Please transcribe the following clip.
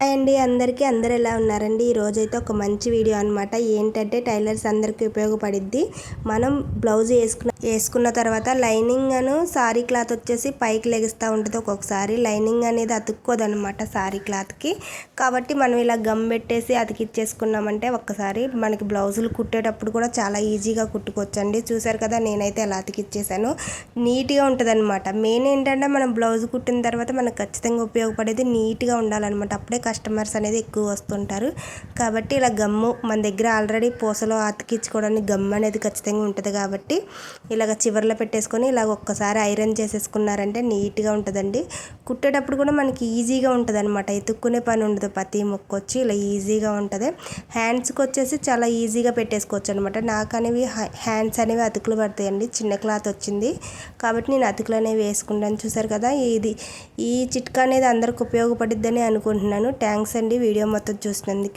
అండి అందరికీ అందరు ఎలా ఉన్నారండి? ఈరోజైతే ఒక మంచి వీడియో అనమాట ఏంటంటే టైలర్స్ అందరికీ ఉపయోగపడిద్ది. మనం బ్లౌజ్ వేసుకున్న వేసుకున్న తర్వాత లైనింగ్ అను సారీ క్లాత్ వచ్చేసి పైకి లెగిస్తూ ఉంటుంది ఒక్కొక్కసారి. లైనింగ్ అనేది అతుక్కోదనమాట సారీ క్లాత్కి. కాబట్టి మనం ఇలా గమ్ పెట్టేసి అతికిచ్చేసుకున్నామంటే ఒక్కసారి మనకి బ్లౌజులు కుట్టేటప్పుడు కూడా చాలా ఈజీగా కుట్టుకోవచ్చండి. చూసారు కదా నేనైతే ఎలా అతికిచ్చేసాను. నీట్గా ఉంటుందన్నమాట. మెయిన్ ఏంటంటే మనం బ్లౌజ్ కుట్టిన తర్వాత మనకు ఖచ్చితంగా ఉపయోగపడేది నీట్గా ఉండాలన్నమాట. అప్పుడే కస్టమర్స్ అనేది ఎక్కువ వస్తుంటారు. కాబట్టి ఇలా గమ్ము మన దగ్గర ఆల్రెడీ పూసలో అతికించుకోవడానికి గమ్ అనేది ఖచ్చితంగా ఉంటుంది కాబట్టి ఇలాగ చివర్లో పెట్టేసుకొని ఇలాగ ఒక్కసారి ఐరన్ చేసేసుకున్నారంటే నీట్గా ఉంటుందండి. కుట్టేటప్పుడు కూడా మనకి ఈజీగా ఉంటుంది అనమాట ఎత్తుక్కునే పని ఉండదు. ప్రతి మొక్క వచ్చి ఇలా ఈజీగా ఉంటుంది. హ్యాండ్స్కి వచ్చేసి చాలా ఈజీగా పెట్టేసుకోవచ్చు అనమాట నాకు అనేవి హ్యాండ్స్ అనేవి అతుకులు పడతాయండి. చిన్న క్లాత్ వచ్చింది. కాబట్టి నేను అతుకులు అనేవి వేసుకుంటాను. చూసారు కదా ఇది ఈ చిట్కా అనేది అందరికి ఉపయోగపడిద్దని అనుకుంటున్నాను. థ్యాంక్స్ అండి. వీడియో మొత్తం చూసినందుకు.